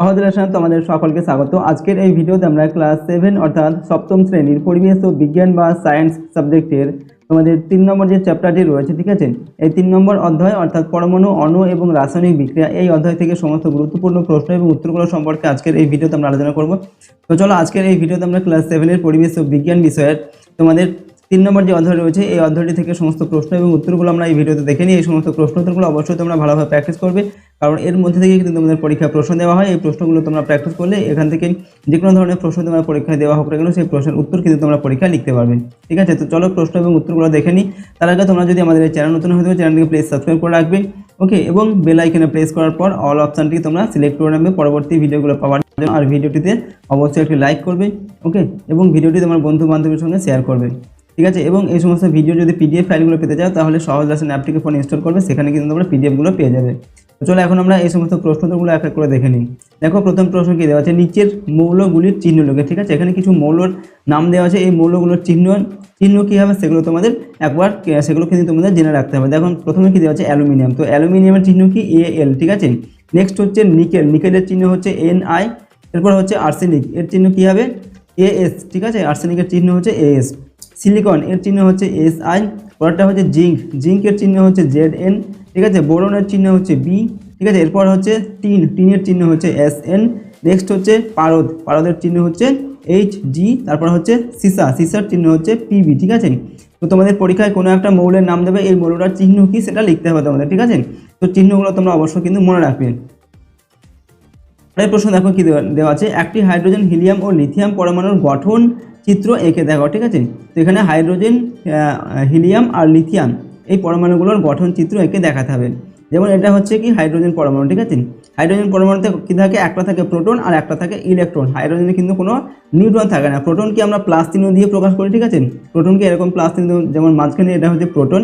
আমাদের আসলে তোমাদের সকলকে স্বাগত। আজকের এই ভিডিওতে আমরা ক্লাস সেভেন অর্থাৎ সপ্তম শ্রেণির পরিবেশ ও বিজ্ঞান বা সায়েন্স সাবজেক্টের তোমাদের তিন নম্বর যে চ্যাপ্টারটি রয়েছে, ঠিক আছে? এই তিন নম্বর অধ্যায় অর্থাৎ পরমাণু, অণু এবং রাসায়নিক বিক্রিয়া, এই অধ্যায় থেকে সমস্ত গুরুত্বপূর্ণ প্রশ্ন এবং উত্তরগুলো সম্পর্কে আজকের এই ভিডিওতে আমরা আলোচনা করব। তো চলো, আজকের এই ভিডিওতে আমরা ক্লাস সেভেনের পরিবেশ ও বিজ্ঞান বিষয়ের তোমাদের তিন নম্বর যে অধ্যায় রয়েছে, এই অধ্যায়টি থেকে সমস্ত প্রশ্ন এবং উত্তরগুলো আমরা এই ভিডিওতে দেখে নিই এই সমস্ত প্রশ্ন উত্তরগুলো অবশ্যই তোমরা ভালোভাবে প্র্যাকটিস করবে। কারণ এর মধ্যে থেকে কিন্তু তোমাদের পরীক্ষা প্রশ্ন দেওয়া হয়। এই প্রশ্নগুলো তোমরা প্র্যাকটিস করলে এখান থেকে যে কোনো ধরনের প্রশ্ন তোমার পরীক্ষায় দেওয়া হোক না কেন, সেই প্রশ্নের উত্তর কিন্তু তোমরা পরীক্ষায় লিখতে পারবে। ঠিক আছে? তো চলো প্রশ্ন এবং উত্তরগুলো দেখে নিই তার আগে তোমরা যদি আমাদের এই চ্যানেল নতুন হয়ে থাকো চ্যানেলটিকে প্লিজ সাবস্ক্রাইব করে রাখবে। ওকে এবং বেল প্রেস করার পর অল অপশানটি তোমরা সিলেক্ট করে নেবে। পরবর্তী ভিডিওগুলো পাওয়ার জন্য আর ভিডিওটিতে অবশ্যই একটি লাইক করবে। ওকে এবং ভিডিওটি তোমার বন্ধু বান্ধবের সঙ্গে শেয়ার করবে। ঠিক আছে? এবং এই সমস্ত ভিডিও যদি পিডিএফ ফাইলগুলো পেতে চাও, তাহলে সহজ রাসন অ্যাপটিকে ফোন ইনস্টল করবে, সেখানে কিন্তু তোমরা পিডিএফগুলো পেয়ে যাবে। চলো এখন আমরা এই সমস্ত প্রশ্নগুলো এক এক করে দেখে নিই। দেখো, প্রথম প্রশ্ন কি দেওয়া আছে? নিচের মৌলগুলির চিহ্ন লোকে ঠিক আছে? এখানে কিছু মৌলর নাম দেওয়া আছে। এই মৌলগুলোর চিহ্ন চিহ্ন কী হবে? সেগুলো তোমাদের একবার, সেগুলো কিন্তু তোমাদের জেনে রাখতে হবে। দেখুন প্রথমে কী দেওয়া আছে? অ্যালুমিনিয়াম। তো অ্যালুমিনিয়ামের চিহ্ন কি? এ এল ঠিক আছে? নেক্সট হচ্ছে নিকেল। নিকেলের চিহ্ন হচ্ছে এন আই এরপর হচ্ছে আর্সেনিক এর চিহ্ন কী হবে? এ এস ঠিক আছে? আর্সেনিকের চিহ্ন হচ্ছে এ এস সিলিকন এর চিহ্ন হচ্ছে এস আই, পরেরটা হচ্ছে জিঙ্ক। জিঙ্কের চিহ্ন হচ্ছে জেড এন, ঠিক আছে? বোরনের চিহ্ন হচ্ছে বি, ঠিক আছে? এরপর হচ্ছে টিন। টিনের চিহ্ন হচ্ছে এস এন। নেক্সট হচ্ছে পারদ। পারদের চিহ্ন হচ্ছে এইচ জি, তারপর হচ্ছে সিসা। সিসার চিহ্ন হচ্ছে পিবি ঠিক আছে? তো তোমাদের পরীক্ষায় কোনো একটা মৌলের নাম দেবে, এই মৌলটার চিহ্ন কি সেটা লিখতে হবে তোমাদের, ঠিক আছে? তো চিহ্নগুলো তোমরা অবশ্যই কিন্তু মনে রাখবে। এই প্রশ্ন দেখো কি দেওয়া আছে, একটি হাইড্রোজেন, হিলিয়াম ও লিথিয়াম পরমাণুর গঠন চিত্র এঁকে দেখো, ঠিক আছে? তো এখানে হাইড্রোজেন হিলিয়াম আর লিথিয়াম এই পরমাণুগুলোর গঠন চিত্র এঁকে দেখাতে হবে। যেমন এটা হচ্ছে কি? হাইড্রোজেন পরমাণু, ঠিক আছে? হাইড্রোজেন পরমাণুতে কি থাকে? একটা থাকে প্রোটন আর একটা থাকে ইলেকট্রন। হাইড্রোজেনে কিন্তু কোনো নিউট্রন থাকে না। প্রোটন কি আমরা প্লাস চিহ্ন দিয়ে প্রকাশ করি, ঠিক আছে? প্রোটনকে এরকম প্লাস চিহ্ন যেমন মাঝখানে এটা হচ্ছে প্রোটন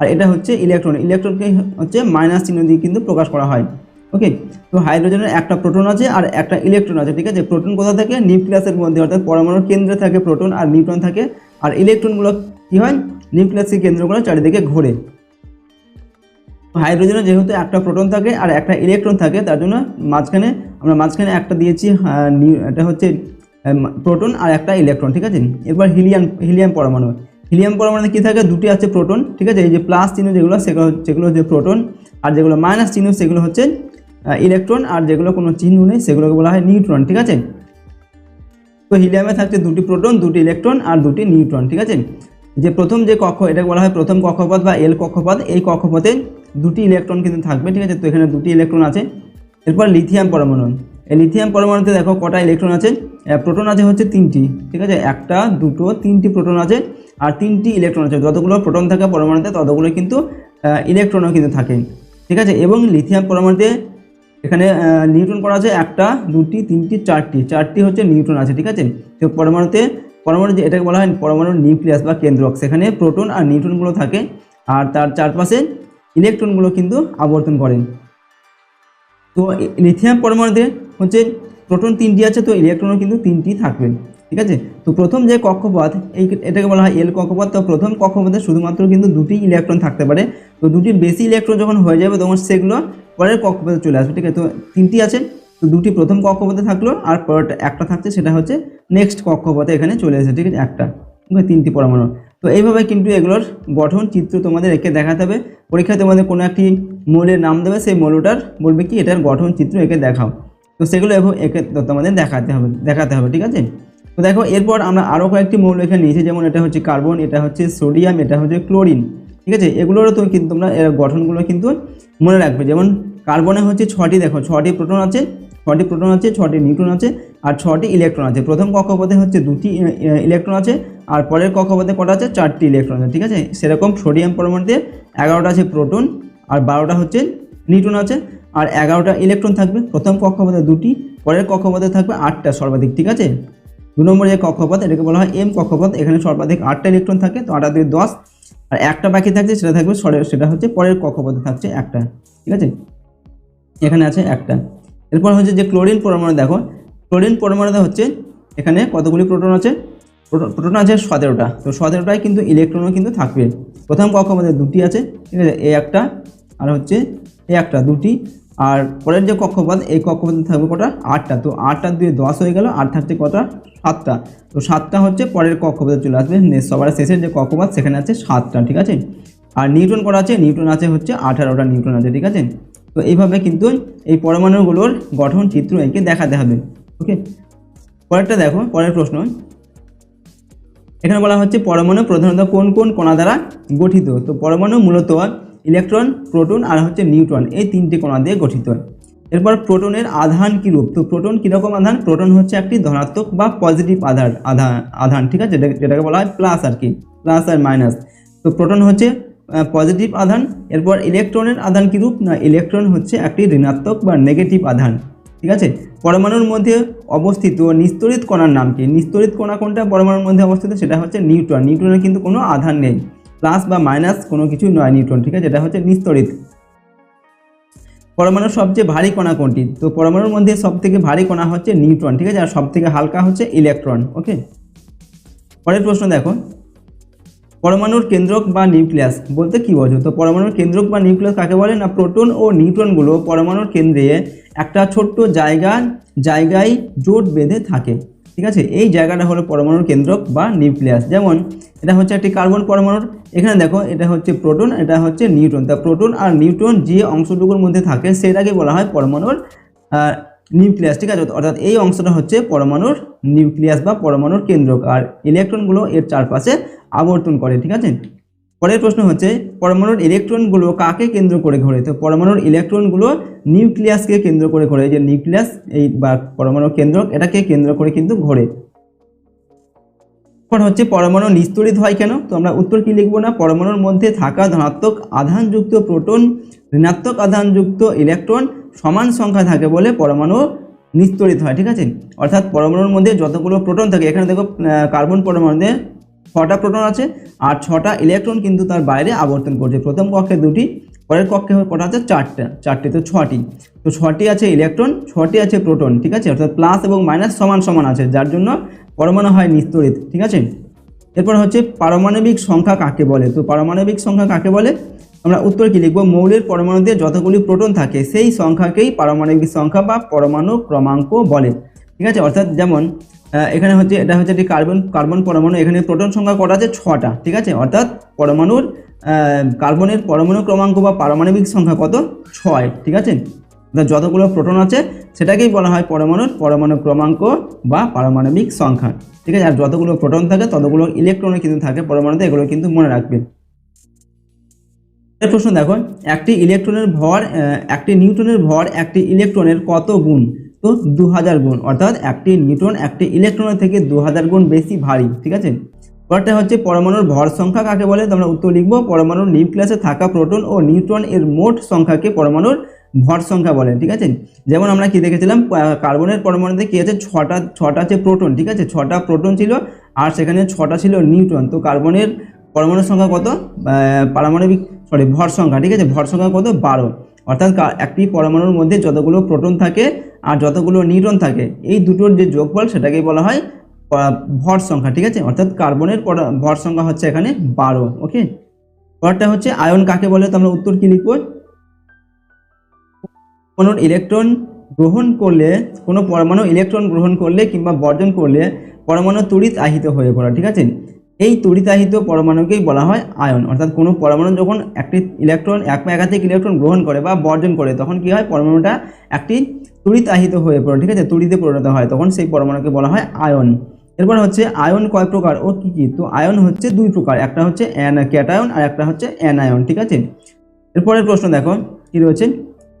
আর এটা হচ্ছে ইলেকট্রন। ইলেকট্রনকে হচ্ছে মাইনাস চিহ্ন দিয়ে কিন্তু প্রকাশ করা হয়। ওকে তো হাইড্রোজেনের একটা প্রোটন আছে আর একটা ইলেকট্রন আছে, ঠিক আছে? প্রোটন কোথা থাকে? নিউক্লিয়াসের মধ্যে, অর্থাৎ পরমাণুর কেন্দ্রে থাকে প্রোটন আর নিউট্রন থাকে। আর ইলেকট্রনগুলো কী হয়? নিউক্লিয়াসের কেন্দ্রগুলো চারিদিকে ঘোরে। হাইড্রোজেনে যেহেতু একটা প্রোটন থাকে আর একটা ইলেকট্রন থাকে, তার জন্য মাঝখানে, আমরা মাঝখানে একটা দিয়েছি এটা হচ্ছে প্রোটন আর একটা ইলেকট্রন ঠিক আছে? এরপর হিলিয়াম হিলিয়াম পরমাণু। হিলিয়াম পরমাণুতে কী থাকে? দুটি আছে প্রোটন ঠিক আছে? এই যে প্লাস চিহ্ন যেগুলো, সেগুলো যেগুলো হচ্ছে প্রোটন আর যেগুলো মাইনাস চিহ্ন, সেগুলো হচ্ছে ইলেকট্রন আর যেগুলো কোনো চিহ্ন নেই, সেগুলোকে বলা হয় নিউট্রন ঠিক আছে? তো হিলিয়ামে থাকছে দুটি প্রোটন দুটি ইলেকট্রন আর দুটি নিউট্রন ঠিক আছে? যে প্রথম যে কক্ষ, এটাকে বলা হয় প্রথম কক্ষপথ বা এল কক্ষপথ, এই কক্ষপথে দুটি ইলেকট্রন কিন্তু থাকবে, ঠিক আছে? তো এখানে দুটি ইলেকট্রন আছে। এরপর লিথিয়াম পরমাণু। এই লিথিয়াম পরমাণুতে দেখো কটা ইলেকট্রন আছে? প্রোটন আছে হচ্ছে তিনটি, ঠিক আছে? একটা, দুটো, তিনটি প্রোটন আছে, আর তিনটি ইলেকট্রন আছে। যতগুলো প্রোটন থাকে পরমাণুতে, ততগুলো কিন্তু ইলেকট্রনও কিন্তু থাকে, ঠিক আছে? এবং লিথিয়াম পরমাণুতে এখানে আহ, নিউট্রন করা আছে একটা দুটি তিনটি চারটি। চারটি হচ্ছে নিউট্রন আছে ঠিক আছে? তো পরমাণুতে পরমাণু এটাকে বলা হয় পরমাণুর নিউক্লিয়াস বা কেন্দ্রক সেখানে প্রোটন আর নিউট্রনগুলো থাকে। আর তার চারপাশে ইলেকট্রনগুলো কিন্তু আবর্তন করেন তো লিথিয়াম পরমাণুতে হচ্ছে প্রোটন তিনটি আছে তো ইলেকট্রনও কিন্তু তিনটি থাকবে ঠিক আছে? তো প্রথম যে কক্ষপথ এই এটাকে বলা হয় এল কক্ষপথ। তো প্রথম কক্ষপথে শুধুমাত্র কিন্তু দুটি ইলেকট্রন থাকতে পারে। তো দুটির বেশি ইলেকট্রন যখন হয়ে যাবে তখন সেগুলো পরের কক্ষপথে চলে আসবে, ঠিক আছে? তো তিনটি আছে, তো দুটি প্রথম কক্ষপথে থাকল, আর পরেরটা একটা থাকছে, সেটা হচ্ছে নেক্সট কক্ষপথে এখানে চলে এসেছে, ঠিক আছে? একটা তিনটি পরমাণু। তো এইভাবে কিন্তু এগুলোর গঠন চিত্র তোমাদের এঁকে দেখাতে হবে। পরীক্ষায় তোমাদের কোনো একটি মৌলের নাম দেবে, সেই মৌলটার বলবে কি, এটার গঠন চিত্র এঁকে দেখাও। তো সেগুলো এঁকে তোমাদের দেখাতে হবে দেখাতে হবে, ঠিক আছে? তো দেখো, এরপর আমরা আরও কয়েকটি মৌল এখানে নিয়েছি, যেমন এটা হচ্ছে কার্বন, এটা হচ্ছে সোডিয়াম, এটা হচ্ছে ক্লোরিন। ঠিক আছে? এগুলোরও তো কিন্তু তোমরা এর গঠনগুলো কিন্তু মনে রাখবে। যেমন কার্বনে হচ্ছে ছটি, দেখো, ছটি প্রোটন আছে, ছটি প্রোটন আছে, ছটি নিউট্রন আছে, আর ছটি ইলেকট্রন আছে। প্রথম কক্ষপথে হচ্ছে দুটি ইলেকট্রন আছে, আর পরের কক্ষপথে কটা আছে? চারটি ইলেকট্রন আছে, ঠিক আছে? সেরকম সোডিয়াম পরমাণুতে এগারোটা আছে প্রোটন, আর বারোটা হচ্ছে নিউট্রন আছে, আর এগারোটা ইলেকট্রন থাকবে। প্রথম কক্ষপথে দুটি, পরের কক্ষপথে থাকবে আটটা সর্বাধিক, ঠিক আছে? দু নম্বর যে কক্ষপথ, এটাকে বলা হয় এম কক্ষপথ। এখানে সর্বাধিক আটটা ইলেকট্রন থাকে, তো আটা দিয়ে দশ আর একটা বাকি থাকছে, সেটা থাকবে সরে- সেটা হচ্ছে পরের কক্ষপথে থাকছে একটা, ঠিক আছে? এখানে আছে একটা। এরপর হচ্ছে যে ক্লোরিন পরমাণু, দেখো, ক্লোরিন পরমাণুতে হচ্ছে এখানে কতগুলি প্রোটন আছে? প্রোটন আছে সতেরোটা। তো সতেরোটায় কিন্তু ইলেকট্রনও কিন্তু থাকবে। প্রথম কক্ষপথে দুটি আছে, ঠিক আছে? এ একটা, আর হচ্ছে এ একটা, দুটি। আর পরের যে কক্ষপথ, এই কক্ষপথে থাকবে কটা? আটটা। তো আটটা দুই দশ হয়ে গেল আর থাকছে কটা? সাতটা। তো সাতটা হচ্ছে পরের কক্ষপথে চলে আসবে। সবার শেষের যে কক্ষপথ, সেখানে আছে সাতটা, ঠিক আছে? আর নিউটন করা আছে? নিউটন আছে হচ্ছে আঠারোটা নিউটন আছে, ঠিক আছে? তো এইভাবে কিন্তু এই পরমাণুগুলোর গঠন চিত্র এঁকে দেখাতে হবে, ওকে? পরেরটা দেখো, পরের প্রশ্ন। এখানে বলা হচ্ছে পরমাণু প্রধানত কোন কোন কণা দ্বারা গঠিত? তো পরমাণু মূলত ইলেকট্রন, প্রোটন আর হচ্ছে নিউট্রন, এই তিনটি কণা দিয়ে গঠিত। এরপর প্রোটনের আধান কি রূপ? তো প্রোটন কীরকম আধান? প্রোটন হচ্ছে একটি ধনাত্মক বা পজিটিভ আধার আধান আধান, ঠিক আছে? যেটা- যেটাকে বলা হয় প্লাস আর কি প্লাস আর মাইনাস তো প্রোটন হচ্ছে পজিটিভ আধান, এরপর ইলেকট্রনের আধান কি রূপ? না, ইলেকট্রন হচ্ছে একটি ঋণাত্মক বা নেগেটিভ আধান, ঠিক আছে? পরমাণুর মধ্যে অবস্থিত নিস্তরিত কণার নাম কি? নিস্তরিত কণা কোনটা পরমাণুর মধ্যে অবস্থিত? সেটা হচ্ছে নিউট্রন। নিউট্রনের কিন্তু কোনো আধান নেই। প্লাস বা মাইনাস কোনো কিছু নয় নিউট্রন, ঠিক আছে? এটা হচ্ছে নিস্তরিত। পরমাণুর সবচেয়ে ভারী কণা কোনটি? তো পরমাণুর মধ্যে সব থেকে ভারী কণা হচ্ছে নিউট্রন, ঠিক আছে? আর সব থেকে হালকা হচ্ছে ইলেকট্রন, ওকে? পরের প্রশ্ন দেখো। পরমাণুর কেন্দ্রক বা নিউক্লিয়াস, বলতে কি বোঝো? তো পরমাণুর কেন্দ্রক বা নিউক্লিয়াস কাকে বলে? না, প্রোটন ও নিউট্রনগুলো পরমাণুর কেন্দ্রে একটা ছোট্ট জায়গা, জায়গায় জোট বেঁধে থাকে। ঠিক আছে? এই জায়গাটা হলো পরমাণুর কেন্দ্রক বা নিউক্লিয়াস। যেমন, এটা হচ্ছে একটি কার্বন পরমাণুর। এখানে দেখো, এটা হচ্ছে প্রোটন, এটা হচ্ছে নিউট্রন। তা প্রোটন আর নিউট্রন যে অংশটুকুর মধ্যে থাকে, সেটাকে বলা হয় পরমাণুর নিউক্লিয়াস। ঠিক আছে? অর্থাৎ এই অংশটা হচ্ছে পরমাণুর নিউক্লিয়াস বা পরমাণুর কেন্দ্রক। আর ইলেকট্রনগুলো এর চারপাশে আবর্তন করে। ঠিক আছে? পরের প্রশ্ন হচ্ছে, পরমাণুর ইলেকট্রনগুলো কাকে কেন্দ্র করে ঘোরে? তো পরমাণুর ইলেকট্রনগুলো নিউক্লিয়াসকে কেন্দ্র করে ঘোরে। যে নিউক্লিয়াস, এই বা পরমাণুর কেন্দ্রক, এটাকে কেন্দ্র করে কিন্তু ঘোরে। এখন হচ্ছে, পরমাণু নিস্তরিত হয় কেন? তো আমরা উত্তর কি লিখব না? পরমাণুর মধ্যে থাকা ধনাত্মক আধানযুক্ত প্রোটন, ঋণাত্মক আধানযুক্ত ইলেকট্রন সমান সংখ্যা থাকে বলে পরমাণু নিস্তরিত হয়, ঠিক আছে? অর্থাৎ পরমাণুর মধ্যে যতগুলো প্রোটন থাকে, এখানে দেখো কার্বন পরমাণুতে ছটা প্রোটন আছে আর ছটা ইলেকট্রন কিন্তু তার বাইরে আবর্তন করছে। প্রথম কক্ষে দুটি, পরের কক্ষে কটা আছে চারটা চারটে তো ছটি। তো ছটি আছে ইলেকট্রন, ছটি আছে প্রোটন, ঠিক আছে? অর্থাৎ প্লাস এবং মাইনাস সমান সমান আছে, যার জন্য পরমাণু হয় নিস্তরিত, ঠিক আছে? এরপর হচ্ছে পারমাণবিক সংখ্যা কাকে বলে? তো পারমাণবিক সংখ্যা কাকে বলে? আমরা উত্তর কি লিখব? মৌলের পরমাণুতে যতগুলি প্রোটন থাকে, সেই সংখ্যাকেই পারমাণবিক সংখ্যা বা পরমাণু ক্রমাঙ্ক বলে, ঠিক আছে? অর্থাৎ যেমন এখানে হচ্ছে, এটা হচ্ছে একটি কার্বন কার্বন পরমাণু। এখানে প্রোটন সংখ্যা কটা আছে? ছটা, ঠিক আছে? অর্থাৎ পরমাণুর কার্বনের পরমাণু ক্রমাঙ্ক বা পারমাণবিক সংখ্যা কত? ছয়, ঠিক আছে? যতগুলো প্রোটন আছে, সেটাকেই বলা হয় পরমাণুর পরমাণু ক্রমাঙ্ক বা পারমাণবিক সংখ্যা, ঠিক আছে? আর যতগুলো প্রোটন থাকে, ততগুলো ইলেকট্রনে কিন্তু থাকে পরমাণুতে, এগুলো কিন্তু মনে রাখবে প্রশ্ন দেখো, একটি ইলেকট্রনের ভর একটি নিউটনের ভর, একটি ইলেকট্রনের কত গুণ? তো দু হাজার গুণ, অর্থাৎ একটি নিউটন একটি ইলেকট্রনের থেকে দু হাজার গুণ বেশি ভারী, ঠিক আছে? পরটা হচ্ছে পরমাণুর ভর সংখ্যা কাকে বলে? তো আমরা উত্তর লিখব, পরমাণুর নিউক্লিয়াসে থাকা প্রোটন ও নিউট্রন এর মোট সংখ্যাকে পরমাণুর ভর সংখ্যা বলে, ঠিক আছে? যেমন আমরা কি দেখেছিলাম কার্বনের পরমাণুতে কি আছে? ছটা ছটা আছে প্রোটন, ঠিক আছে? ছটা প্রোটন ছিল, আর সেখানে ছটা ছিল নিউট্রন, তো কার্বনের পরমাণুর সংখ্যা কত? পারমাণবিক, সরি, ভর সংখ্যা, ঠিক আছে? ভর সংখ্যা কত? বারো। অর্থাৎ একটি পরমাণুর মধ্যে যতগুলো প্রোটন থাকে আর যতগুলো নিউট্রন থাকে, এই দুটোর যে যোগফল সেটাকেই বলা হয় ভর সংখ্যা, ঠিক আছে? অর্থাৎ কার্বনের ভর সংখ্যা হচ্ছে এখানে বারো, ওকে? পরটা হচ্ছে আয়ন, কাকে বলে? তো আমরা উত্তর কি লিখব? কোনো ইলেকট্রন গ্রহণ করলে, কোনো পরমাণু ইলেকট্রন গ্রহণ করলে কিংবা বর্জন করলে পরমাণু তড়িৎ আহিত হয়ে পড়া, ঠিক আছে? এই তড়িতাহিত পরমাণুকেই বলা হয় আয়ন। অর্থাৎ কোনো পরমাণু যখন একটি ইলেকট্রন এক বা একাধিক ইলেকট্রন গ্রহণ করে বা বর্জন করে, তখন কি হয়? পরমাণুটা একটি তড়িতাহিত হয়ে পড়ে, ঠিক আছে? তড়িতে পরিণত হয়, তখন সেই পরমাণুকে বলা হয় আয়ন। এরপর হচ্ছে আয়ন কয় প্রকার ও কী কী? তো আয়ন হচ্ছে দুই প্রকার, একটা হচ্ছে অ্যান ক্যাটায়ন আর একটা হচ্ছে অ্যানায়ন ঠিক আছে? এরপরের প্রশ্ন দেখো, কী রয়েছে?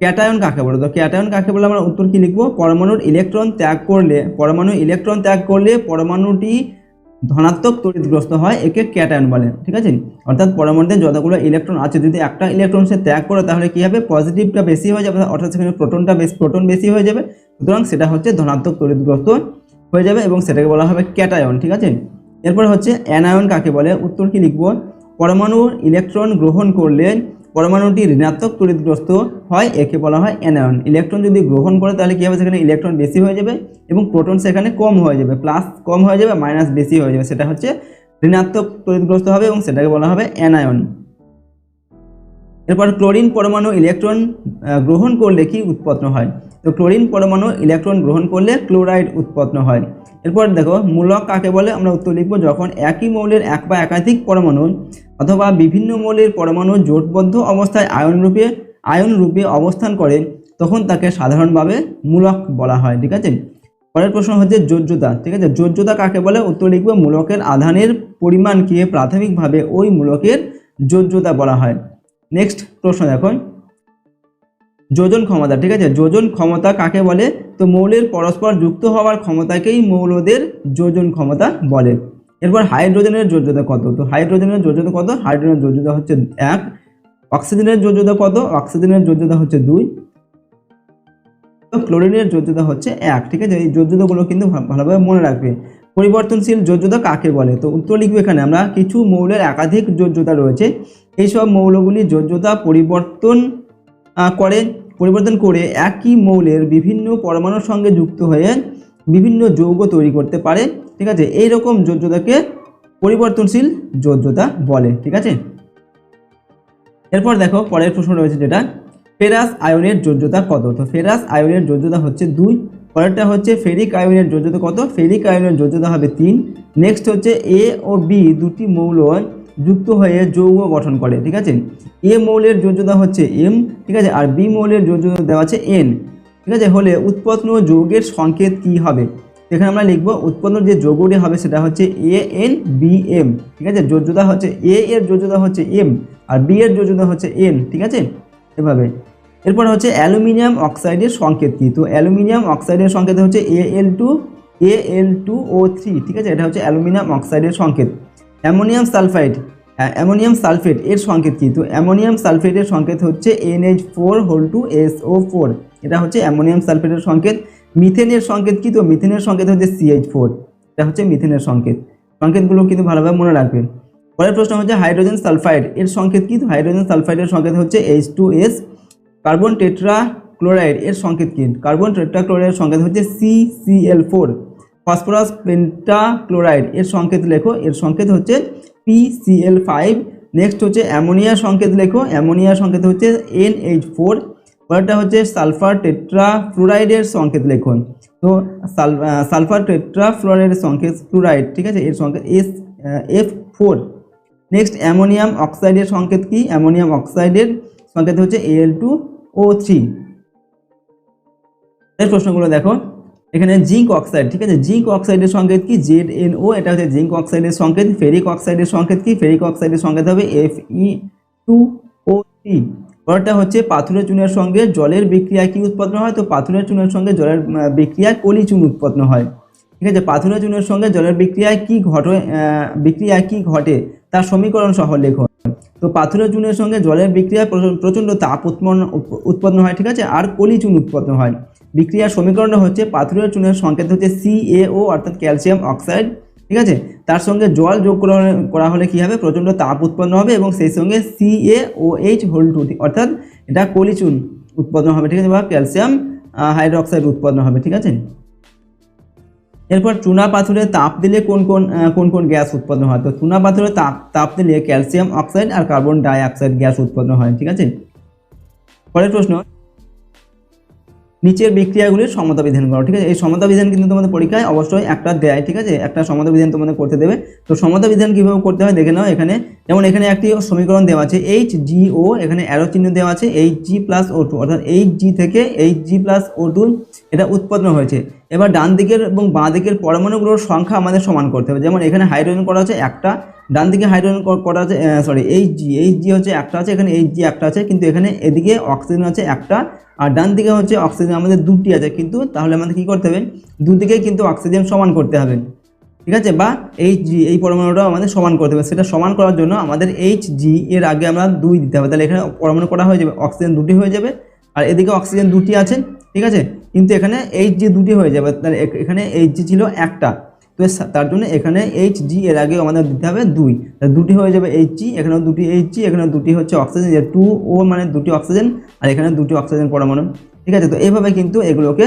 ক্যাটায়ন কাকে বলে? তো ক্যাটায়ন কাকে বলে? আমরা উত্তর কী লিখব? পরমাণুর ইলেকট্রন ত্যাগ করলে, পরমাণু ইলেকট্রন ত্যাগ করলে পরমাণুটি ধনাত্মক তড়িৎগ্রস্ত হয়, একে ক্যাটায়ন বলে, ঠিক আছে? অর্থাৎ পরমাণুতে যতগুলো ইলেকট্রন আছে, যদি একটা ইলেকট্রন সে ত্যাগ করে, তাহলে কি হবে? পজিটিভটা বেশি হয়ে যাবে, অর্থাৎ সেখানে প্রোটনটা বেশি প্রোটন বেশি হয়ে যাবে। সুতরাং সেটা হচ্ছে ধনাত্মক তড়িৎগ্রস্ত হয়ে যাবে এবং সেটাকে বলা হবে ক্যাটায়ন, ঠিক আছে? এরপর হচ্ছে অ্যানায়ন কাকে বলে? উত্তর কি লিখব? পরমাণু ইলেকট্রন গ্রহণ করলে পরমাণুটি ঋণাত্মক তড়িৎগ্রস্ত হয়, একে বলা হয় অ্যানায়ন ইলেকট্রন যদি গ্রহণ করে, তাহলে কী হবে? সেখানে ইলেকট্রন বেশি হয়ে যাবে এবং প্রোটন সেখানে কম হয়ে যাবে প্লাস কম হয়ে যাবে মাইনাস বেশি হয়ে যাবে। সেটা হচ্ছে ঋণাত্মক তড়িৎগ্রস্ত হবে এবং সেটাকে বলা হবে অ্যানায়ন এরপর ক্লোরিন পরমাণু ইলেকট্রন গ্রহণ করলে কি উৎপন্ন হয়? তো ক্লোরিন পরমাণু ইলেকট্রন গ্রহণ করলে ক্লোরাইড উৎপন্ন হয়। এরপর দেখো, মূলক কাকে বলে? আমরা উত্তর লিখব, যখন একই মৌলের এক বা একাধিক পরমাণু অথবা বিভিন্ন মৌলের পরমাণু জোটবদ্ধ অবস্থায় আয়ন রূপে আয়ন রূপে অবস্থান করে, তখন তাকে সাধারণভাবে মূলক বলা হয়, ঠিক আছে? পরের প্রশ্ন হচ্ছে যোজ্যতা ঠিক আছে? যোজ্যতা কাকে বলে? উত্তর লিখব, মূলকের আধানের পরিমাণকে প্রাথমিকভাবে ওই মূলকের যোজ্যতা বলা হয়। নেক্সট প্রশ্ন দেখো। যোজন ক্ষমতা, ঠিক আছে? যোজন ক্ষমতা কাকে বলে? তো মৌলের পরস্পর যুক্ত হওয়ার ক্ষমতাকেই মৌলদের যোজন ক্ষমতা বলে। এরপর হাইড্রোজেনের যোজ্যতা কত? তো হাইড্রোজেনের যোজ্যতা কত? হাইড্রোজেনের যোজ্যতা হচ্ছে এক, অক্সিজেনের যোজ্যতা কত? অক্সিজেনের যোজ্যতা হচ্ছে দুই ক্লোরিনের যোজ্যতা হচ্ছে এক, ঠিক আছে? এই যোজ্যতাগুলো কিন্তু ভালোভাবে মনে রাখবে। পরিবর্তনশীল যোজ্যতা কাকে বলে? তো উত্তর লিখবে এখানে আমরা, কিছু মৌলের একাধিক যোজ্যতা রয়েছে। এইসব মৌলগুলি যোজ্যতা পরিবর্তন করে পরিবর্তন করে একই মৌলের বিভিন্ন পরমাণুর সঙ্গে যুক্ত হয়ে বিভিন্ন যৌগ তৈরি করতে পারে, ঠিক আছে? এই রকম যোজ্যতাকে পরিবর্তনশীল যোজ্যতা বলে, ঠিক আছে? এরপর দেখো, পরের প্রশ্ন রয়েছে যেটা, ফেরাস আয়নের যোজ্যতা কত? তো ফেরাস আয়নের যোজ্যতা হচ্ছে দুই, পরেরটা হচ্ছে ফেরিক আয়নের যোজ্যতা কত? ফেরিক আয়নের যোজ্যতা হবে তিন, নেক্সট হচ্ছে এ ও বি দুটি মৌল যুক্ত হয়ে যৌগ গঠন করে, ঠিক আছে? এ মৌলের যোজ্যতা হচ্ছে এম, ঠিক আছে? আর বি মৌলের যোজ্যতা দেওয়া আছে এন, ঠিক আছে? হলে উৎপন্ন যৌগের সংকেত কি হবে? এখানে আমরা লিখব উৎপন্ন যে যৌগটি হবে সেটা হচ্ছে এ এন বি এম, ঠিক আছে? যোজ্যতা হচ্ছে এ এর যোজ্যতা হচ্ছে এম, আর বি এর যোজ্যতা হচ্ছে এন, ঠিক আছে? এভাবে। এরপর হচ্ছে অ্যালুমিনিয়াম অক্সাইডের সংকেত কি? তো অ্যালুমিনিয়াম অক্সাইডের সংকেত হচ্ছে A L two, A L two O three, ঠিক আছে? এটা হচ্ছে অ্যালুমিনিয়াম অক্সাইডের সংকেত। অ্যামোনিয়াম সালফাইড অ্যামোনিয়াম সালফেট এর সংকেত কি? তো অ্যামোনিয়াম সালফেটের সংকেত হচ্ছে NH four whole two S O four এটা হচ্ছে অ্যামোনিয়াম সালফেটের সংকেত। মিথেনের সংকেত কি? তো মিথেনের সংকেত হচ্ছে সিএইচ ফোর এটা হচ্ছে মিথেনের সংকেত। সংকেতগুলো কিন্তু ভালোভাবে মনে রাখবেন পরের প্রশ্ন হচ্ছে হাইড্রোজেন সালফাইড, এর সংকেত কি? তো হাইড্রোজেন সালফাইডের সংকেত হচ্ছে H two S carbon tetra chloride এর সংকেত কি? কার্বন টেট্রা ক্লোরাইডের সংকেত হচ্ছে C C L four phosphorus penta chloride এর সংকেত লেখো। এর সংকেত হচ্ছে পিসিএল ফাইভ নেক্সট হচ্ছে অ্যামোনিয়া সংকেত লেখো। অ্যামোনিয়া সংকেত হচ্ছে এন এইচ ফোর পরেরটা হচ্ছে সালফার টেট্রা ফ্লোরাইডের সংকেত লেখুন তো সাল- সালফার টেট্রা ফ্লোরাইডের সংকেত ফ্লোরাইড, ঠিক আছে? এর সংকেত S F four next ammonium অক্সাইডের সংকেত কি? অ্যামোনিয়াম অক্সাইডের সংকেত হচ্ছে এল টু ও থ্রি প্রশ্নগুলো দেখো। এখানে জিঙ্ক অক্সাইড ঠিক আছে? জিঙ্ক অক্সাইডের সংকেত কি? জেড এন ও এটা হচ্ছে জিঙ্ক অক্সাইডের সংকেত। ফেরিক অক্সাইডের সংকেত কি? ফেরিক অক্সাইডের সংকেত হবে F E two O three পরেরটা হচ্ছে পাথরের চুনের সঙ্গে জলের বিক্রিয়ায় কি উৎপন্ন হয়? তো পাথরের চুনের সঙ্গে জলের আহ, বিক্রিয়ায় কলি চুন উৎপন্ন হয়। ঠিক আছে? পাথরের চুনের সঙ্গে জলের বিক্রিয়ায় কি ঘটে আহ, বিক্রিয়ায় কি ঘটে? তার সমীকরণ সহ লেখো। তো পাথরের চুনের সঙ্গে জলের বিক্রিয়ায় প্রচণ্ড তাপ উৎপন্ন উৎপন্ন হয় ঠিক আছে? আর কলি চুন উৎপন্ন হয়। বিক্রিয়ার সমীকরণটা হচ্ছে পাথরের চুনের সংকেত হচ্ছে সিএও অর্থাৎ ক্যালসিয়াম অক্সাইড, ঠিক আছে? তার সঙ্গে জল যোগ করা হলে- করা হলে কী হবে? প্রচণ্ড তাপ উৎপন্ন হবে এবং সেই সঙ্গে সিএও এইচ হোল টু, অর্থাৎ এটা কলিচুন উৎপন্ন হবে, ঠিক আছে? বা ক্যালসিয়াম হাইড্রোক্সাইড উৎপন্ন হবে, ঠিক আছে? এরপর চুনা পাথরে তাপ দিলে কোন কোন কোন কোন গ্যাস উৎপন্ন হয়? তো চুনা পাথরে তাপ তাপ দিলে ক্যালসিয়াম অক্সাইড আর কার্বন ডাই অক্সাইড গ্যাস উৎপন্ন হয়, ঠিক আছে? পরের প্রশ্ন নিচের বিক্রিয়াগুলির সমতা বিধান করো, ঠিক আছে? এই সমতা বিধান কিন্তু তোমাদের পরীক্ষায় অবশ্যই একটা দেয়, ঠিক আছে? একটা সমতা বিধান তোমাদের করতে দেবে। তো সমতা বিধান কীভাবে করতে হয় দেখে নাও এখানে। যেমন এখানে একটি সমীকরণ দেওয়া আছে এইচ জি ও এখানে অ্যারো চিহ্ন দেওয়া আছে H G plus O two অর্থাৎ এইচ জি থেকে H G plus O two এটা উৎপন্ন হয়েছে। এবার ডান দিকের এবং বাঁ দিকের পরমাণুগুলোর সংখ্যা আমাদের সমান করতে হবে। যেমন এখানে হাইড্রোজেন করা হচ্ছে একটা ডান দিকে হাইড্রোজেন ক- করা আছে? Sorry H G H G হচ্ছে একটা আছে, এখানে এইচ জি একটা আছে, কিন্তু এখানে এদিকে অক্সিজেন আছে একটা, আর ডান দিকে হচ্ছে অক্সিজেন আমাদের দুটি আছে, কিন্তু তাহলে আমাদের কী করতে হবে? দুদিকেই কিন্তু অক্সিজেন সমান করতে হবে, ঠিক আছে? বা এইচ জি এই পরমাণুটাও আমাদের সমান করতে হবে, সেটা সমান করার জন্য আমাদের এইচ জি এর আগে আমরা দুই দিতে হবে, তাহলে এখানে পরমাণু করা হয়ে যাবে? অক্সিজেন দুটি হয়ে যাবে, আর এদিকে অক্সিজেন দুটি আছে, ঠিক আছে? কিন্তু এখানে এইচ জি দুটি হয়ে যাবে, তাহলে এখানে এইচ জি ছিল একটা তো তার জন্য এখানে এইচ জি এর আগে আমাদের দিতে হবে দুই। দুটি হয়ে যাবে এইচ জি এখানেও দুটি এইচ জি এখানে দুটি হচ্ছে অক্সিজেন টু ও মানে দুটি অক্সিজেন আর এখানে দুটি অক্সিজেন পরমাণু। ঠিক আছে, তো এইভাবে কিন্তু এগুলোকে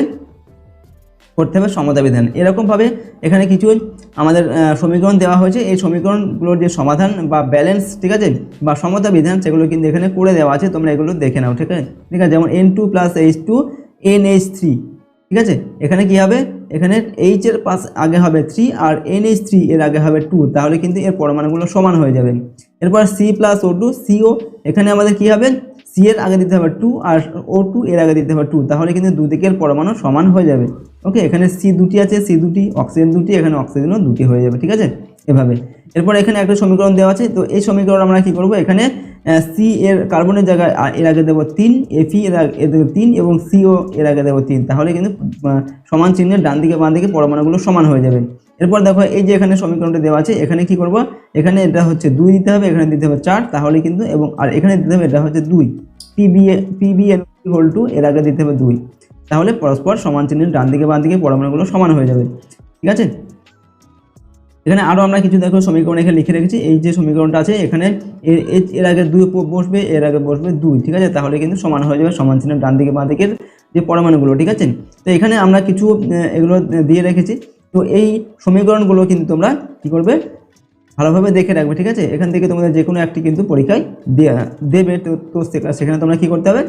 করতে হবে সমতা বিধান এরকমভাবে এখানে কিছু আমাদের সমীকরণ দেওয়া হয়েছে। এই সমীকরণগুলোর যে সমাধান বা ব্যালেন্স ঠিক আছে, বা সমতা বিধান সেগুলো কিন্তু এখানে করে দেওয়া আছে। তোমরা এগুলো দেখে নাও, ঠিক আছে? ঠিক আছে, যেমন N two plus H two N H three ঠিক আছে? এখানে কি হবে? এখানে এইচ এর পাশ আগে হবে থ্রি আর এন এইচ থ্রি এর আগে হবে টু তাহলে কিন্তু এর পরমাণুগুলো সমান হয়ে যাবে। এরপর C plus O two CO এখানে আমাদের কি হবে? সি এর আগে দিতে হবে টু আর ও টু এর আগে দিতে হবে টু তাহলে কিন্তু দুদিকের পরমাণু সমান হয়ে যাবে। ওকে এখানে সি দুটি আছে সি দুটি অক্সিজেন দুটি, এখানে অক্সিজেনও দুটি হয়ে যাবে, ঠিক আছে? এভাবে। এরপর এখানে একটা সমীকরণ দেওয়া আছে, তো এই সমীকরণ আমরা কি করব? এখানে সি এর কার্বনের জায়গায় এর আগে দেবো তিন এফি এর আগে তিন এবং সিও এর আগে দেবো তিন। তাহলে কিন্তু সমান চিহ্নের ডান দিকে বাম দিকে পরমাণুগুলো সমান হয়ে যাবে। এরপর দেখো, এই যে এখানে সমীকরণটা দেওয়া আছে, এখানে কি করব? এখানে এটা হচ্ছে দুই দিতে হবে, এখানে দিতে হবে চার, তাহলে কিন্তু, এবং, আর এখানে দিতে হবে, এটা হচ্ছে দুই। পিবি পিবি হোল টু এর আগে দিতে হবে দুই। তাহলে পরস্পর সমান চিহ্নের ডান দিকে বাম দিকে পরমাণুগুলো সমান হয়ে যাবে। ঠিক আছে? এখানে আরও আমরা কিছু দেখো সমীকরণ এখানে লিখে রেখেছি। এই যে সমীকরণটা আছে, এখানে এর আগে দুই বসবে, এর আগে বসবে দুই, ঠিক আছে? তাহলে কিন্তু সমান হয়ে যাবে সমান চিহ্নের ডান দিকে, বাঁ দিকের যে পরমাণুগুলো, ঠিক আছে? তো এখানে আমরা কিছু এগুলো দিয়ে রেখেছি। তো এই সমীকরণগুলো কিন্তু তোমরা কী করবে? ভালোভাবে দেখে রাখবে, ঠিক আছে? এখান থেকে তোমাদের যে কোনো একটি কিন্তু পরীক্ষায় দেবে। তো তো সেখা- সেখানে তোমরা কী করতে হবে?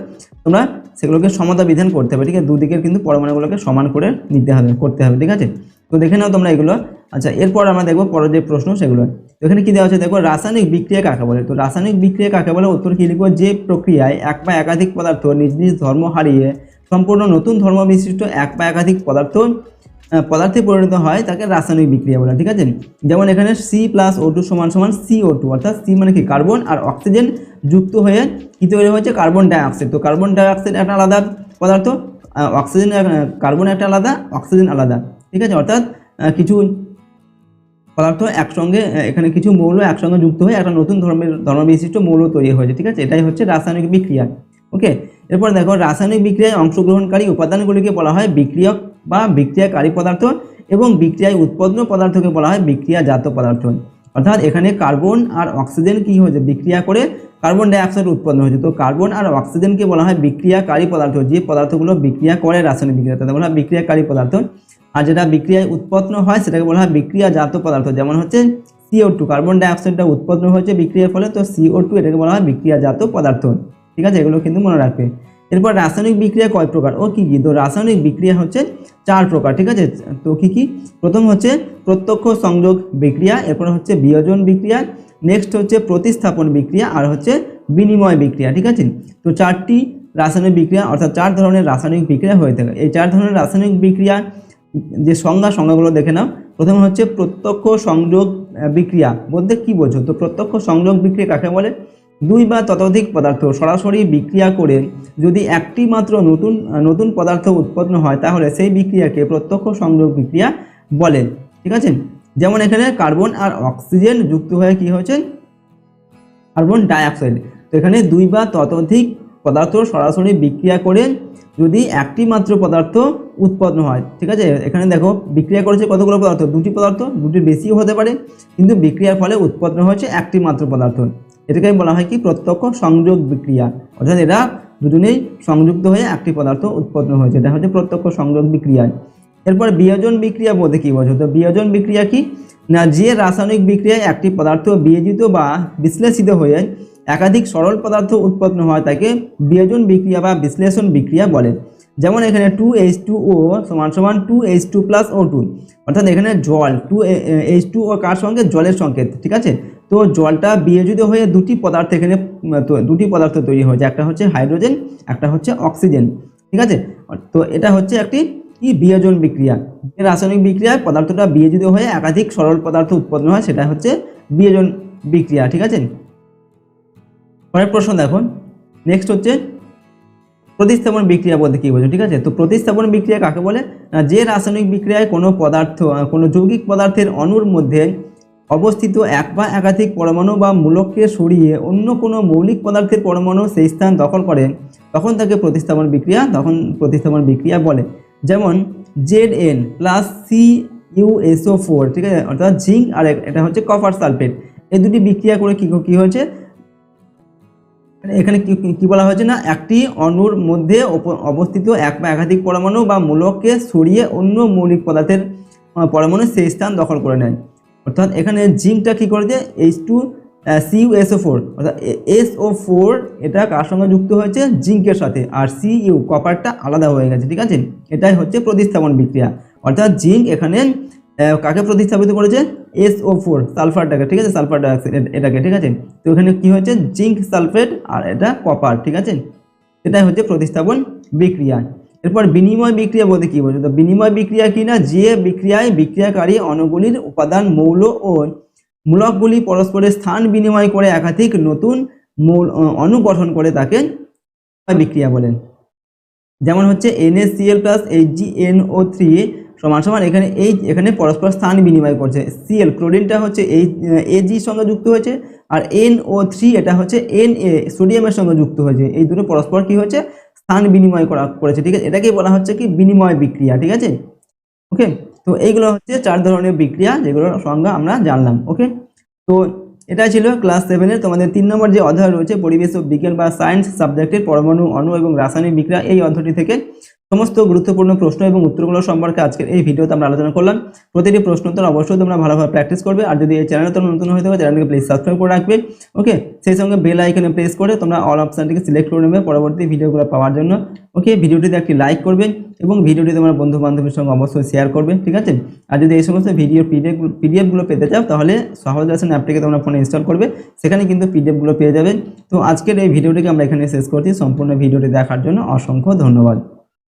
তোমরা সেগুলোকে সমতা বিধান করতে হবে, ঠিক আছে? দুদিকের কিন্তু পরমাণুগুলোকে সমান করে নিতে হবে, করতে হবে, ঠিক আছে? তো দেখে নাও তোমরা এগুলো আচ্ছা এরপর আমরা দেখব পরের যে প্রশ্ন সেগুলো। তো এখানে কী দেওয়া হচ্ছে দেখো, রাসায়নিক বিক্রিয়া কাকে বলে? তো রাসায়নিক বিক্রিয়া কাকে বলে? উত্তর কী লিখব? যে প্রক্রিয়ায় এক বা একাধিক পদার্থ নিজ নিজ ধর্ম হারিয়ে সম্পূর্ণ নতুন ধর্ম বিশিষ্ট এক বা একাধিক পদার্থ পদার্থে পরিণত হয়, তাকে রাসায়নিক বিক্রিয়া বলে। ঠিক আছে? যেমন এখানে সি প্লাস ও টু সমান সমান সি ও টু অর্থাৎ সি মানে কি? কার্বন আর অক্সিজেন যুক্ত হয়ে কি তৈরি হয়েছে? Carbon dioxide. তো কার্বন ডাইঅক্সাইড একটা আলাদা পদার্থ অক্সিজেন কার্বন একটা আলাদা, অক্সিজেন আলাদা। ঠিক আছে? অর্থাৎ কিছু পদার্থ একসঙ্গে এখানে কিছু মৌল একসঙ্গে যুক্ত হয়ে একটা নতুন ধর্মের ধর্মবিশিষ্ট মৌল তৈরি হয়েছে, ঠিক আছে? এটাই হচ্ছে রাসায়নিক বিক্রিয়া ওকে এরপর দেখো, রাসায়নিক বিক্রিয়ায় অংশগ্রহণকারী উপাদানগুলিকে বলা হয় বিক্রিয়ক বা বিক্রিয়াকারী পদার্থ এবং বিক্রিয়ায় উৎপন্ন পদার্থকে বলা হয় বিক্রিয়াজাত পদার্থ। অর্থাৎ এখানে কার্বন আর অক্সিজেন কি হয়েছে? বিক্রিয়া করে কার্বন ডাইঅক্সাইড উৎপন্ন হয়েছে। তো কার্বন আর অক্সিজেনকে বলা হয় বিক্রিয়াকারী পদার্থ, যে পদার্থগুলো বিক্রিয়া করে রাসায়নিক বিক্রিয়া, তাদের বলা হয় বিক্রিয়াকারী পদার্থ। আর যেটা বিক্রিয়ায় উৎপন্ন হয় সেটাকে বলা হয় বিক্রিয়াজাত পদার্থ। যেমন হচ্ছে সিও টু কার্বন ডাইঅক্সাইডটা উৎপন্ন হয়েছে বিক্রিয়ার ফলে, তো সিও টু এটাকে বলা হয় বিক্রিয়াজাত পদার্থ। ঠিক আছে? এগুলো কিন্তু মনে রাখবে। এরপর রাসায়নিক বিক্রিয়া কয় প্রকার? ও কী কী? তো রাসায়নিক বিক্রিয়া হচ্ছে চার প্রকার। ঠিক আছে? তো কী কী? প্রথম হচ্ছে প্রত্যক্ষ সংযোগ বিক্রিয়া, এরপর হচ্ছে বিয়োজন বিক্রিয়া, নেক্সট হচ্ছে প্রতিস্থাপন বিক্রিয়া, আর হচ্ছে বিনিময় বিক্রিয়া। ঠিক আছে? তো চারটি রাসায়নিক বিক্রিয়া, অর্থাৎ চার ধরনের রাসায়নিক বিক্রিয়া হয়ে থাকে। এই চার ধরনের রাসায়নিক বিক্রিয়া যে সংজ্ঞা, সংজ্ঞাগুলো দেখে নাও। প্রথম হচ্ছে প্রত্যক্ষ সংযোগ বিক্রিয়া। বলতে কি বোঝো? তো প্রত্যক্ষ সংযোগ, বিক্রিয়া কাকে বলে? দুই বা ততোধিক পদার্থ সরাসরি বিক্রিয়া করে যদি একটি মাত্র নতুন নতুন পদার্থ উৎপন্ন হয়, তাহলে সেই বিক্রিয়াকে প্রত্যক্ষ সংযোগ বিক্রিয়া বলে। ঠিক আছে? যেমন এখানে কার্বন আর অক্সিজেন যুক্ত হয়ে কি হয়েছে? Carbon dioxide. তো এখানে দুই বা ততোধিক পদার্থ সরাসরি বিক্রিয়া করে যদি একটি মাত্র পদার্থ উৎপন্ন হয়, ঠিক আছে? এখানে দেখো, বিক্রিয়া করেছে কতগুলো পদার্থ? দুটি পদার্থ, দুটি বেশিও হতে পারে, কিন্তু বিক্রিয়ার ফলে উৎপন্ন হয়েছে একটি মাত্র পদার্থ। এটাকে বলা হয় কি? প্রত্যক্ষ সংযোগ বিক্রিয়া। অর্থাৎ এরা দুজনেই সংযুক্ত হয়ে একটি পদার্থ উৎপন্ন হয়েছে। এটা হচ্ছে প্রত্যক্ষ সংযোগ বিক্রিয়া। এরপর বিয়োজন বিক্রিয়া বলতে কি বোঝো তো বিয়োজন বিক্রিয়া কি? না, যে রাসায়নিক বিক্রিয়ায় একটি পদার্থ বিয়োজিত বা বিশ্লেষিত হয়ে একাধিক সরল পদার্থ উৎপন্ন হয় তাকে বিয়োজন বিক্রিয়া বা বিশ্লেষণ বিক্রিয়া বলে। যেমন এখানে টু এইচ টু ও সমান সমান two H two plus O two অর্থাৎ এখানে জল টু এইচ টু ও কার সঙ্গে? জলের সংকেত, ঠিক আছে? তো জলটা বিয়োজিত হয়ে দুটি পদার্থ এখানে দুটি পদার্থ তৈরি হয়েছে। একটা হচ্ছে হাইড্রোজেন, একটা হচ্ছে অক্সিজেন, ঠিক আছে? তো এটা হচ্ছে একটি কি? বিয়োজন বিক্রিয়া। রাসায়নিক বিক্রিয়ায় পদার্থটা বিয়োজিত হয়ে একাধিক সরল পদার্থ উৎপন্ন হয়, সেটা হচ্ছে বিয়োজন বিক্রিয়া, ঠিক আছে? পরের প্রশ্ন দেখুন। নেক্সট হচ্ছে প্রতিস্থাপন বিক্রিয়া বলতে কী বোঝো ঠিক আছে? তো প্রতিস্থাপন বিক্রিয়া কাকে বলে? না, যে রাসায়নিক বিক্রিয়ায় কোনো পদার্থ কোনো যৌগিক পদার্থের অণুর মধ্যে অবস্থিত এক বা একাধিক পরমাণু বা মূলককে সরিয়ে অন্য কোনো মৌলিক পদার্থের পরমাণু সেই স্থান দখল করে, তখন তাকে প্রতিস্থাপন বিক্রিয়া, তখন প্রতিস্থাপন বিক্রিয়া বলে। যেমন Z N plus C U S O four ঠিক আছে? অর্থাৎ জিঙ্ক আর এটা হচ্ছে কপার সালফেট এই দুটি বিক্রিয়া করে কী কী হয়েছে? এখানে কি কি বলা হয়েছে না? একটি অণুর মধ্যে অবস্থিত এক বা একাধিক পরমাণু বা মূলককে সরিয়ে অন্য মৌলিক পদার্থের পরমাণু সেই স্থান দখল করে নেয়। অর্থাৎ এখানে জিঙ্কটা কি করেছে? H two C U S O four অর্থাৎ এসও ফোর এটা কার সঙ্গে যুক্ত হয়েছে? জিঙ্কের সাথে। আর সিইউ কপারটা আলাদা হয়ে গেছে, ঠিক আছে? এটাই হচ্ছে প্রতিস্থাপন বিক্রিয়া। অর্থাৎ জিঙ্ক এখানে কাকে প্রতিস্থাপিত করেছে? এসও ফোর সালফারটাকে ঠিক আছে? সালফার ডাইঅক্সাইড এটাকে, ঠিক আছে? তো এখানে কি হয়েছে? জিঙ্ক সালফেট আর এটা কপার ঠিক আছে? এটাই হচ্ছে প্রতিস্থাপন বিক্রিয়া। এরপর বিনিময় বিক্রিয়া বলতে কী বোঝো তো বিনিময় বিক্রিয়া কি না? যে বিক্রিয়ায় বিক্রিয়াকারী অণুগুলির উপাদান, মৌল ও মূলকগুলি পরস্পরের স্থান বিনিময় করে একাধিক নতুন মৌল অণু গঠন করে তাকে বিক্রিয়া বলেন। যেমন হচ্ছে NaCl প্লাস HgNO3 সমান সমান এখানে এই, এখানে পরস্পর স্থান বিনিময় করছে। Cl, ক্লোরিনটা হচ্ছে এই, Ag সঙ্গে যুক্ত হয়েছে আর NO3 এটা হচ্ছে Na সোডিয়ামের সঙ্গে যুক্ত হয়েছে। এই দুটো পরস্পর কি হচ্ছে? স্থান বিনিময় করা, করেছে, ঠিক আছে? এটাকেই বলা হচ্ছে কি? বিনিময় বিক্রিয়া, ঠিক আছে? ওকে তো এইগুলো হচ্ছে চার ধরনের বিক্রিয়া যেগুলোর সংজ্ঞা আমরা জানলাম ওকে তো এটা ছিল ক্লাস সেভেনের তোমাদের তিন নম্বর যে অধ্যায় রয়েছে, পরিবেশ ও বিজ্ঞান বা সায়েন্স সাবজেক্টের পরমাণু, অণু এবং রাসায়নিক বিক্রিয়া, এই অধ্যায়টি থেকে সমস্ত গুরুত্বপূর্ণ প্রশ্ন এবং উত্তরগুলো সম্পর্কে আজকের এই ভিডিওতে আমরা আলোচনা করলাম। প্রতিটি প্রশ্ন উত্তর অবশ্যই তোমরা ভালোভাবে প্র্যাকটিস করবে। আর যদি এই চ্যানেলে তোমরা নতুন হয়ে থাকো চ্যানেলকে প্লিজ সাবস্ক্রাইব করে রাখবে। ওকে সেই সঙ্গে বেল আইকনে প্রেস করে তোমরা অল অপশানটিকে সিলেক্ট করে নেবে পরবর্তী ভিডিওগুলো পাওয়ার জন্য। ওকে ভিডিওটিতে একটি লাইক করবে এবং ভিডিওটি তোমার বন্ধু বান্ধবের সঙ্গে অবশ্যই শেয়ার করবে। ঠিক আছে? আর যদি এই সমস্ত ভিডিও পিডিএফ পিডিএফগুলো পেতে চাও, তাহলে সহজ দর্শন অ্যাপটিকে তোমরা ফোনে ইনস্টল করবে। সেখানে কিন্তু পিডিএফগুলো পেয়ে যাবে। তো আজকের এই ভিডিওটিকে আমরা এখানে শেষ করছি। সম্পূর্ণ ভিডিওটি দেখার জন্য অসংখ্য ধন্যবাদ।